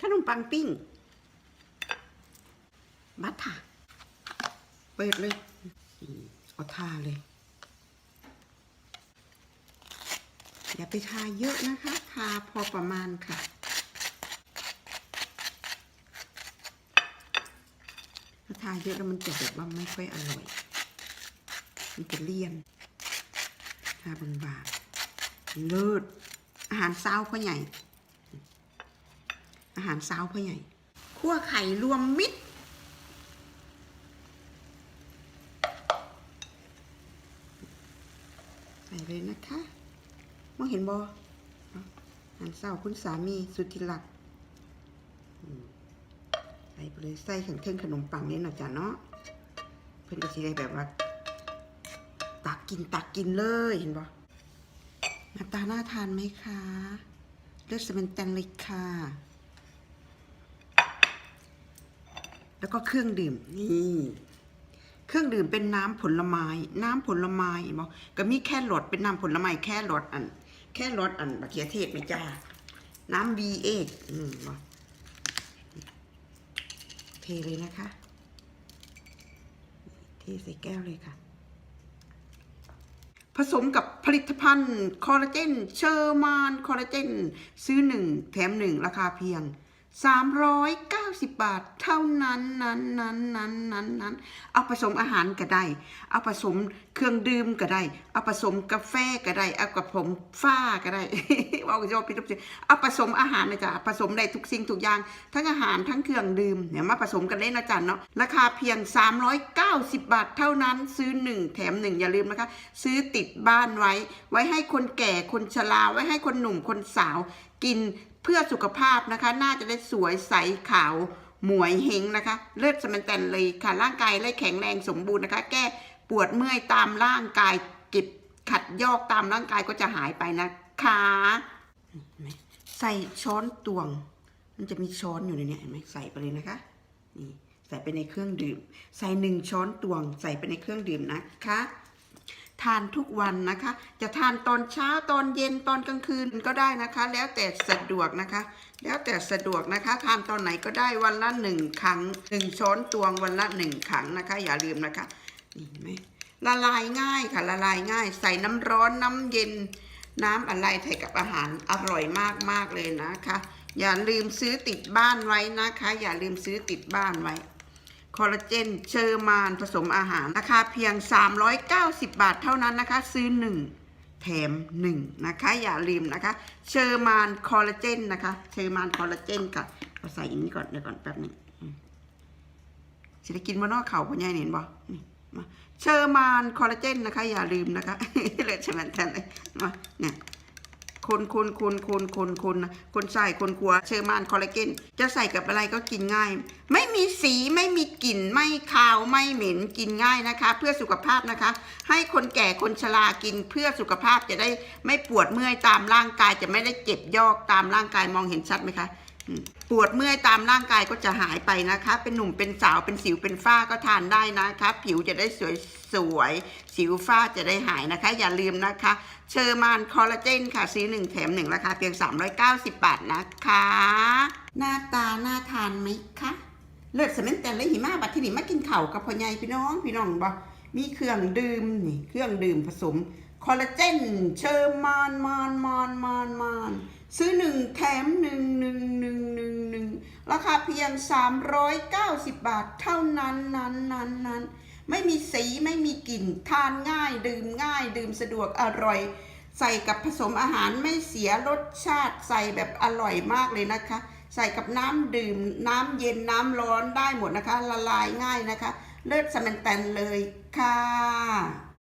ขนมปังปิ้ง บัตถาเปิดเลย เอาทาเลย อย่าไปทาเยอะนะคะ ทาพอประมาณค่ะ ถ้าทาเยอะแล้วมันจะแบบว่าไม่ค่อยอร่อย มันจะเลี่ยน ทาบางๆเลิศอาหารเช้าพ่อใหญ่ อาหารเช้าพ่อใหญ่คั่วไข่รวมมิตร ใส่เลยนะคะ มองเห็นบออาหารเช้าคุณสามีสุดที่รักใส่ไปเลยใส่ขังเทิงขนมปังนี่นะจ๊ะเนาะ เพื่อนก็สิได้แบบว่า ตักกินตักกินเลยเห็นบอหน้าตาน่าทานไหมคะ เลือดสเปนแตนเลยค่ะ แล้วก็เครื่องดื่มนี่เครื่องดื่มเป็นน้ำผลไม้ น้ำผลไม้บอกก็มีแค่รสเป็นน้ำผลไม้แค่รสอัน แค่รสอันบักเขียเทศไหมจ้าน้ำบีเอกอืมบอกเทเลยนะคะ เทใส่แก้วเลยค่ะ ผสมกับผลิตภัณฑ์คอลลาเจนเชอร์มานคอลลาเจนซื้อหนึ่งแถมหนึ่งราคาเพียง 390 บาท เท่านั้นนั้นนั้นนั้นนั้นนั้นเอาผสมอาหารก็ได้ เอาผสมเครื่องดื่มก็ได้ เอาผสมกาแฟก็ได้ เอากับผมฟ้าก็ได้ว่าจะพิทุกสิ่งเอาผสมอาหารนะจ๊ะผสมได้ทุกสิ่งทุกอย่าง ทั้งอาหารทั้งเครื่องดื่มเนี่ยมาผสมกันเล่นนะจ๊ะเนาะ ราคาเพียง 390 บาท เท่านั้น ซื้อ 1 แถม 1 อย่าลืมนะคะ ซื้อติดบ้านไว้ ไว้ให้คนแก่ คนชรา ไว้ให้คนหนุ่ม คนสาว กิน เพื่อสุขภาพนะคะ น่าจะได้สวยใสขาวหมวยเฮงนะคะ เลือดสมันแตนเลยค่ะร่างกายเลยแข็งแรงสมบูรณ์นะคะ แก้ปวดเมื่อยตามร่างกายเก็บขัดยอกตามร่างกายก็จะหายไปนะคะ ใส่ช้อนตวง มันจะมีช้อนอยู่ในนี้เห็นไหมใส่ไปเลยนะคะนี่ใส่ไปในเครื่องดื่ม ใส่หนึ่งช้อนตวง ใส่ไปในเครื่องดื่มนะคะ ทานทุกวันนะคะ จะทานตอนเช้าตอนเย็นตอนกลางคืนก็ได้นะคะ แล้วแต่สะดวกนะคะ แล้วแต่สะดวกนะคะ ทานตอนไหนก็ได้วันละหนึ่งครั้งหนึ่งช้อนตวงวันละหนึ่งครั้งนะคะ อย่าลืมนะคะนี่ไหมละลายง่ายค่ะละลายง่าย ใส่น้ำร้อนน้ำเย็น น้ำอะไรใส่กับอาหารอร่อยมากมากๆเลยนะคะ อย่าลืมซื้อติดบ้านไว้นะคะ อย่าลืมซื้อติดบ้านไว้ คอลลาเจนเชอร์มานผสมอาหาร ราคาเพียง 390 บาทเท่านั้นนะคะ ซื้อ 1 แถม 1 นะคะ อย่าลืมนะคะ เชอร์มานคอลลาเจนนะคะ เชอร์มานคอลลาเจนค่ะเอาใส่อย่างนี้ก่อนเดี๋ยวก่อนแป๊บหนึ่งอืมสิได้กินบนนอกเขาพ่อใหญ่เห็นบ่เชอร์มานคอลลาเจนนะคะ อย่าลืมนะคะเลยใช่ไหมท่านเลยมาเนี่ย คนคนคนคนคนคนนะคนใส่คนขัวเชอร์มานคอลลาเจนจะใส่กับอะไรก็กินง่าย ไม่มีสีไม่มีกลิ่น ไม่คาวไม่เหม็นกินง่ายนะคะ เพื่อสุขภาพนะคะ ให้คนแก่คนชรากินเพื่อสุขภาพจะได้ไม่ปวดเมื่อยตามร่างกายจะไม่ได้เจ็บยอกตามร่างกายมองเห็นชัดไหมคะ ปวดเมื่อยตามร่างกายก็จะหายไปนะคะ เป็นหนุ่มเป็นสาวเป็นสิวเป็นฝ้าก็ทานได้นะคะ ผิวจะได้สวยสวยสิวฝ้าจะได้หายนะคะ อย่าลืมนะคะ เชอร์มานคอลลาเจนค่ะซื้อ1แถม1ราคาเพียง 390 บาทนะคะ หน้าตาน่าทานไหมคะเลิศสมัยแต่ละหิมะบัดที่นี่มากินเข่ากับพ่อใหญ่พี่น้องพี่น้องบ่มีเครื่องดื่มนี่เครื่องดื่มผสมคอลลาเจนเชอร์มานมานมานมานมาน ซื้อหนึ่งแถมหนึ่งหนึ่งหนึ่งหนึ่งหนึ่งราคาเพียง 390 บาทเท่านั้นนั้นนั้นนั้นไม่มีสีไม่มีกลิ่นทานง่าย ดื่มง่าย ดื่มสะดวกอร่อย ใส่กับผสมอาหารไม่เสียรสชาติใส่แบบอร่อยมากเลยนะคะ ใส่กับน้ำดื่มน้ำเย็นน้ำร้อนได้หมดนะคะ ละลายง่ายนะคะ เลิศสแมนแตนเลยค่ะ